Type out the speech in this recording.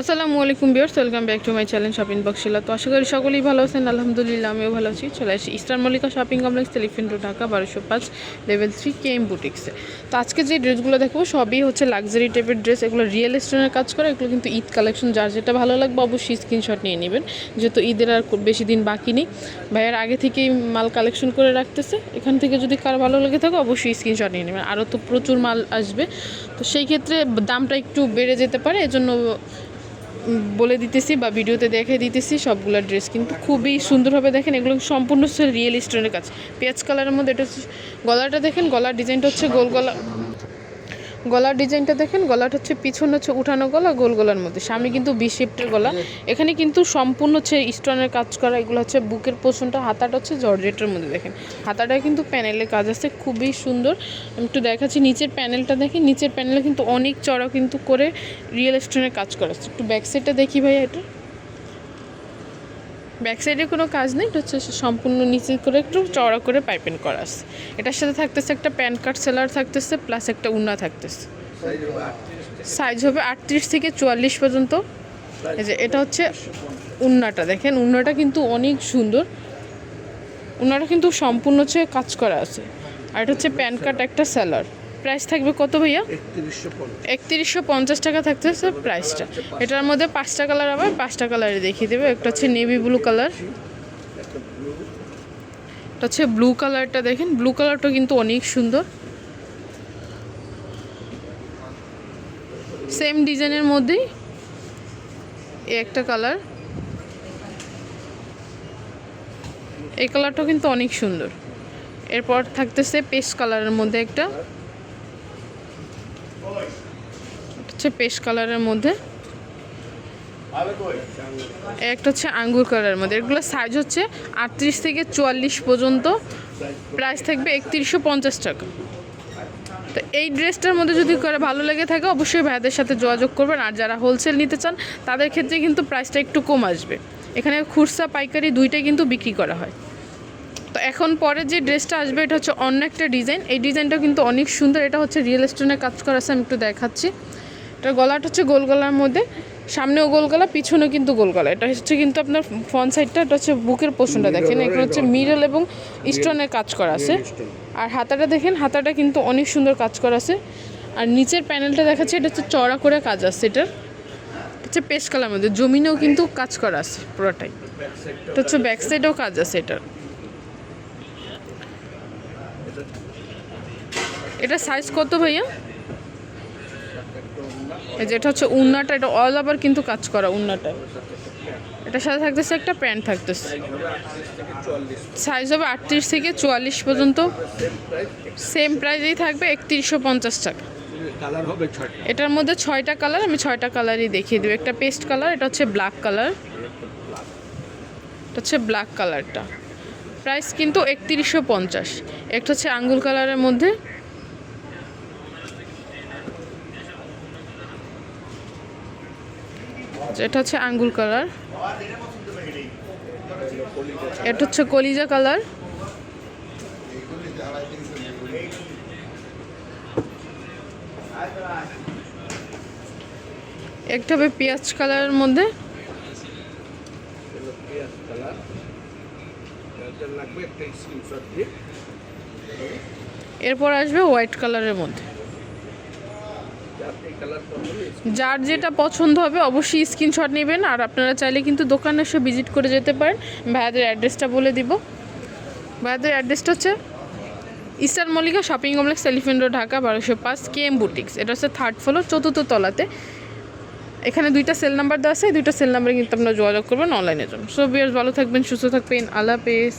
আসসালামু আলাইকুম viewers welcome back to my channel shopping বক্সিলা তো আশা করি সকলেই ভালো আছেন, আলহামদুলিল্লাহ আমিও ভালো আছি। চলে আসি ইস্টার্ন মল্লিকা শপিং কমপ্লেক্স টেলিফিন টু ঢাকা, বারোশো পাঁচ, লেভেল থ্রি কে এম বুটিক্সে। তো আজকে যে ড্রেসগুলো দেখব, সবই হচ্ছে লাক্সারি টাইপের ড্রেস এগুলো রিয়েল স্টোনের কাজ করে, এগুলো কিন্তু ঈদ কালেকশন যার যেটা ভালো লাগবে অবশ্যই স্ক্রিনশট নিয়ে নেবেন। যেহেতু ঈদের আর বেশি দিন বাকি নেই, ভাইয়ার আগে থেকেই মাল কালেকশন করে রাখতেছে। এখান থেকে যদি কার ভালো লেগে থাকে, অবশ্যই স্ক্রিনশট নিয়ে নেবেন। আরও তো প্রচুর মাল আসবে। তো সেই ক্ষেত্রে দামটা একটু বেড়ে যেতে পারে, এজন্য বলে দিতেছি বা ভিডিওতে দেখে দিতেছি সবগুলো ড্রেস কিন্তু খুবই সুন্দরভাবে দেখেন, এগুলো সম্পূর্ণ রিয়েল স্টোনের কাজ। পেঁয়াজ কালারের মধ্যে এটা হচ্ছে গলাটা দেখেন, গলার ডিজাইনটা হচ্ছে গোল গলা গলার ডিজাইনটা দেখেন, গলাটা হচ্ছে পিছন হচ্ছে উঠানো গলা, গোল গলার মধ্যে। সামনে কিন্তু বি শেপটের গলা। এখানে কিন্তু সম্পূর্ণ হচ্ছে স্টোনের কাজ করা, এগুলো হচ্ছে বুকের পোষণটা, হাতাটা হচ্ছে জর্জেটের মধ্যে দেখেন। হাতাটা কিন্তু প্যানেলে কাজ আছে, খুবই সুন্দর। আমি একটু দেখাচ্ছি, নিচের প্যানেলটা দেখেন, নিচের প্যানেলে কিন্তু অনেক চড়া কিন্তু করে রিয়েল স্টোনের কাজ করা আছে। একটু ব্যাক সাইডটা দেখি ভাইয়া এটা। ব্যাক সাইডে কোনো কাজ নেই, এটা হচ্ছে সম্পূর্ণ নিচে করে একটু চড়া করে পাইপেন করা আছে এটার সাথে থাকতেছে একটা প্যান কার্ড সেলার থাকতেছে, প্লাস একটা উন্না থাকতেছে। সাইজ হবে আটত্রিশ থেকে চুয়াল্লিশ পর্যন্ত। এই যে এটা হচ্ছে উন্নাটা, দেখেন উন্নাটা কিন্তু অনেক সুন্দর। উন্নাটা কিন্তু সম্পূর্ণ হচ্ছে কাজ করা আছে। আর এটা হচ্ছে প্যান কার্ড একটা সেলার। প্রাইস থাকবে কত ভাইয়া? একত্রিশশো পঞ্চাশ। টাকা থাকতেছে প্রাইসটা। এটার মধ্যে পাঁচটা কালার আবার পাঁচটা কালারে দেখিয়ে দেবে। একটা হচ্ছে নেভি ব্লু কালার। এটা হচ্ছে ব্লু কালারটা দেখেন। ব্লু কালারটা কিন্তু অনেক সুন্দর। সেম ডিজাইনের মধ্যেই এই একটা কালার। এই কালারটা কিন্তু অনেক সুন্দর। এরপর থাকতেছে পেস্ট কালারের মধ্যে একটা। হচ্ছে পেস্ট কালারের মধ্যে। একটা হচ্ছে আঙ্গুর কালারের মধ্যে। এগুলো সাইজ হচ্ছে আটত্রিশ থেকে চুয়াল্লিশ পর্যন্ত। প্রাইস থাকবে একত্রিশশো পঞ্চাশ টাকা। তো এই ড্রেসটার মধ্যে যদি করে ভালো লেগে থাকে, অবশ্যই ভাইদের সাথে যোগাযোগ করবেন। আর যারা হোলসেল নিতে চান, তাদের ক্ষেত্রে কিন্তু প্রাইসটা একটু কম আসবে। এখানে খুরসা পাইকারি দুইটাই কিন্তু বিক্রি করা হয়। তো এখন পরে যে ড্রেসটা আসবে এটা হচ্ছে অন্য একটা ডিজাইন। এই ডিজাইনটা কিন্তু অনেক সুন্দর। এটা হচ্ছে রিয়েল স্টোনের কাজ করা আছে আমি একটু দেখাচ্ছি। এটা গলাটা হচ্ছে গোল গলার মধ্যে। সামনেও গোল গলা পিছনেও কিন্তু গোল গলা। এটা হচ্ছে কিন্তু আপনার ফ্রন্ট সাইডটা এটা হচ্ছে বুকের পোষণটা দেখেন। এগুলো হচ্ছে মিরল এবং স্টোনের কাজ করা আছে। আর হাতাটা দেখেন হাতাটা কিন্তু অনেক সুন্দর কাজ করা আছে। আর নিচের প্যানেলটা দেখাচ্ছে এটা হচ্ছে চড়া করে কাজ আছে এটার। হচ্ছে পেস্ট কালার মধ্যে। জমিনেও কিন্তু কাজ করা আছে পুরোটাই। এটা হচ্ছে ব্যাক সাইডেও কাজ আছে এটার। এটা সাইজ কত ভাইয়া? এই যে এটা হচ্ছে উন্নাটা, এটা অল ওভার কিন্তু কাজ করা উন্নাটা। এটার সাথে থাকতেছে একটা প্যান্ট থাকতেছে। সাইজ হবে আটত্রিশ থেকে চুয়াল্লিশ পর্যন্ত। সেম প্রাইসেই থাকবে একত্রিশশো পঞ্চাশ টাকা। এটার মধ্যে ছয়টা কালার আমি ছয়টা কালারই দেখিয়ে দেবো। একটা পেস্ট কালার এটা হচ্ছে ব্ল্যাক কালার এটা হচ্ছে ব্ল্যাক কালারটা প্রাইস কিন্তু একত্রিশশো পঞ্চাশ। একটা হচ্ছে আঙ্গুল কালারের মধ্যে। এটা হচ্ছে আঙ্গুল কালার। এটা হচ্ছে কলিজা কালার। একটা হবে পেঁয়াজ কালারের মধ্যে হলো পেঁয়াজ কালার এটা লাগবে একটা স্ক্রিনশট দিয়ে। এরপর আসবে হোয়াইট কালারের মধ্যে। যার যেটা পছন্দ হবে অবশ্যই স্ক্রিনশট নেবেন আর আপনারা চাইলে কিন্তু দোকানে এসে ভিজিট করে যেতে পারেন। ভাইয়াদের অ্যাড্রেসটা বলে দিব। ভাইয়াদের অ্যাড্রেসটা হচ্ছে Eastern Mallika shopping complex Elephant Road Dhaka বারোশো পাঁচ কে এম বুটিক্স। এটা হচ্ছে থার্ড ফ্লোর চতুর্থ তলাতে। এখানে দুইটা সেল নাম্বার দেওয়া আছে দুইটা সেল নাম্বারে কিন্তু আপনারা যোগাযোগ করবেন অনলাইনের জন্য। সো বিয়ার্স ভালো থাকবেন, সুস্থ থাকবেন, আল্লাহ হাফেজ।